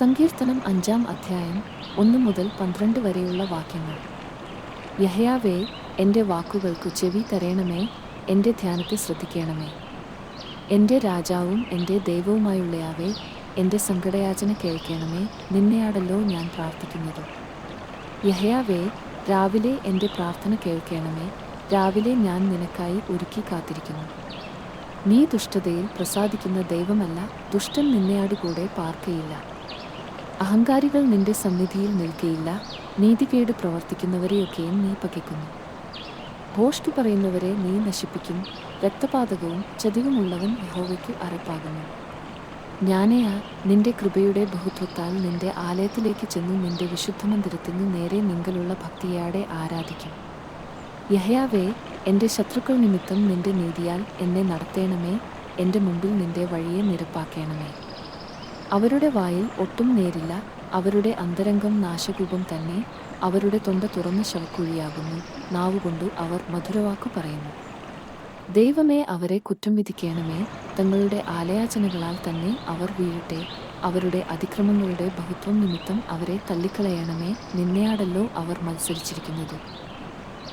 സങ്കീർത്തനം അഞ്ചാം അധ്യായം ഒന്ന് മുതൽ പന്ത്രണ്ട് വരെയുള്ള വാക്യങ്ങൾ. യഹയാവേ എന്റെ വാക്കുകൾക്കു ചെവി തരയണമേ എന്റെ ധ്യാനത്തെ ശ്രദ്ധിക്കണമേ. എന്റെ രാജാവും എന്റെ ദൈവവുമായുള്ളയാവേ എന്റെ സങ്കടയാചന കേൾക്കണമേ നിന്നെയാടല്ലോ ഞാൻ പ്രാർത്ഥിക്കുന്നത്. യഹയാവേ രാവിലെ എന്റെ പ്രാർത്ഥന കേൾക്കണമേ രാവിലെ ഞാൻ നിനക്കായി ഒരുക്കി കാത്തിരിക്കുന്നു. നീ ദുഷ്ടതയിൽ പ്രസാദിക്കുന്ന ദൈവമല്ല ദുഷ്ടൻ നിന്നെയാടുകൂടെ പാർക്കയില്ല. അഹങ്കാരികൾ നിന്റെ സന്നിധിയിൽ നിൽക്കയില്ല. നീതികേട് പ്രവർത്തിക്കുന്നവരെയൊക്കെയും നീ പകയ്ക്കുന്നു ഭോഷ്ടി പറയുന്നവരെ നീ നശിപ്പിക്കും. രക്തപാതകവും ചതിവുമുള്ളവൻ യഹോവയ്ക്ക് അറപ്പാകുന്നു ഞാനേയാ നിന്റെ കൃപയുടെ ബഹുത്വത്താൽ നിന്റെ ആലയത്തിലേക്ക് ചെന്ന് നിന്റെ വിശുദ്ധ മന്ദിരത്തിന് നേരെ നിങ്കലുള്ള ഭക്തിയാടെ ആരാധിക്കും. യഹയാവേ എന്റെ ശത്രുക്കൾ നിമിത്തം നിന്റെ നീതിയാൽ എന്നെ നടത്തേണമേ. എന്റെ മുമ്പിൽ നിന്റെ വഴിയെ നിരപ്പാക്കേണമേ. അവരുടെ വായിൽ ഒട്ടും നേരില്ല അവരുടെ അന്തരംഗം നാശകൂപം തന്നെ അവരുടെ തൊണ്ട തുറന്ന ശവക്കുഴിയാകുന്നു. നാവുകൊണ്ടു അവർ മധുരവാക്കു പറയുന്നു. ദൈവമേ അവരെ കുറ്റം വിധിക്കണമേ. തങ്ങളുടെ ആലയാചനകളാൽ തന്നെ അവർ വീഴട്ടെ. അവരുടെ അതിക്രമങ്ങളുടെ ബഹുത്വം നിമിത്തം അവരെ തള്ളിക്കളയണമേ. നിന്നെയാടല്ലോ അവർ മത്സരിച്ചിരിക്കുന്നത്.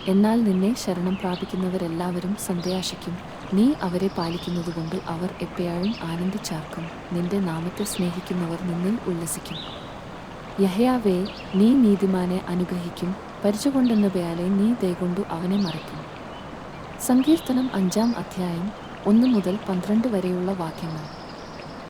എന്നാൽ നിന്നെ ശരണം പ്രാപിക്കുന്നവരെല്ലാവരും സന്ധ്യാശിക്കും നീ അവരെ പാലിക്കുന്നതുകൊണ്ട് അവർ എപ്പോഴും ആനന്ദിച്ചാർക്കും. നിന്റെ നാമത്തെ സ്നേഹിക്കുന്നവർ നിന്നിൽ ഉല്ലസിക്കും. യഹയാവേ നീ നീതിമാനെ അനുഗ്രഹിക്കും. പരിചകൊണ്ടെന്നവയാലെ നീ ദയകൊണ്ടു അവനെ മറയ്ക്കും. സങ്കീർത്തനം അഞ്ചാം അധ്യായം ഒന്ന് മുതൽ പന്ത്രണ്ട് വരെയുള്ള വാക്യങ്ങൾ.